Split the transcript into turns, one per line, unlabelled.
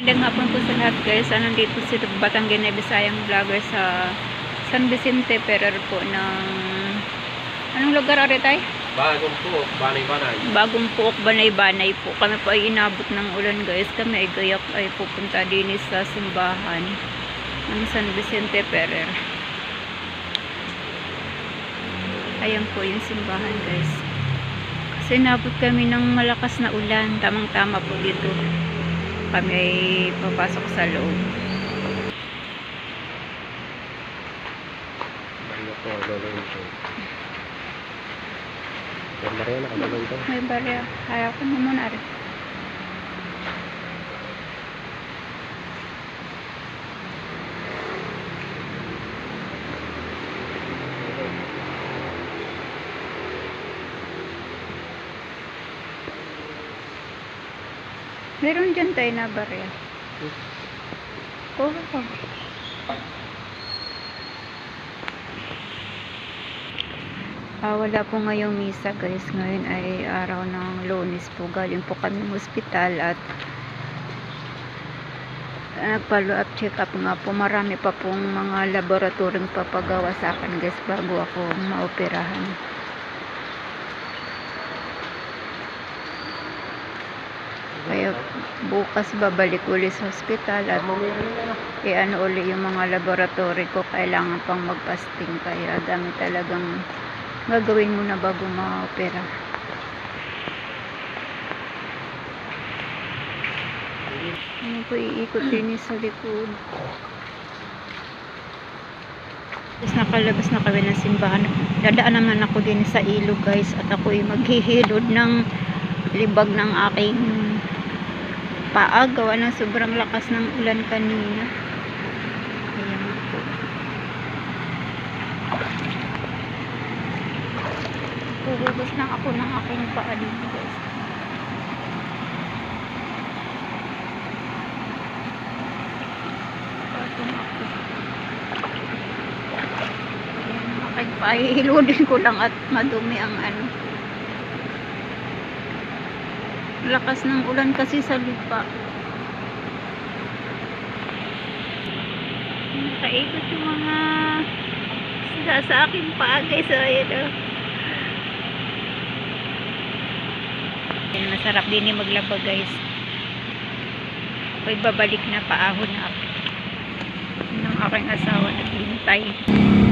Magandang hapon po sa lahat guys. Ah, Nandito si Batanggen na Bisayang Vlogger sa San Vicente Ferrer po ng... Anong lugar ari tayo?
Bagong po, banay-banay.
Bagong Puok, Banay-Banay po. Kami po ay inabot ng ulan guys. Kami ay gayak ay pupunta din sa simbahan ng San Vicente Ferrer. Ayan po yung simbahan guys. Kasi inabot kami ng malakas na ulan. Tamang-tama po dito. Kami ay papasok sa loob.
Ano po, gagawin ko. Yan ba rin, nakagawin ko.
May barya. Kaya ko na muna rin. Meron dyan tayo na barya. Oo. Ah, wala po ngayong misa guys. Ngayon ay araw ng lunes po. Galing po kami ng ospital at nag-follow up check up nga po. Marami pa pong mga laboratoryong papagawa sa akin guys bago ako maoperahan. Kaya bukas babalik uli sa ospital at i-ano uli yung mga laboratory ko. Kailangan pang mag-fasting kaya dami talagang gagawin mo na bago ma-opera. Ano po iikot din sa likod. Tapos nakalabas na kami ng simbahan. Dadaan naman ako din sa ilog guys at ako ay maghihilod ng libag ng aking paa. Gawa ng sobrang lakas ng ulan kanina. Ayan po. Huhugas lang ako ng aking paa dito guys. Paa. Hihilodin ko lang at madumi ang ano. Lakas ng ulan kasi sa lupa. Nakaikot yung mga sila sa aking paa guys. So, ayan oh. Ayan, masarap din yung maglaba guys. Ako'y na paahon na ako. Ng aking asawa naghihintay.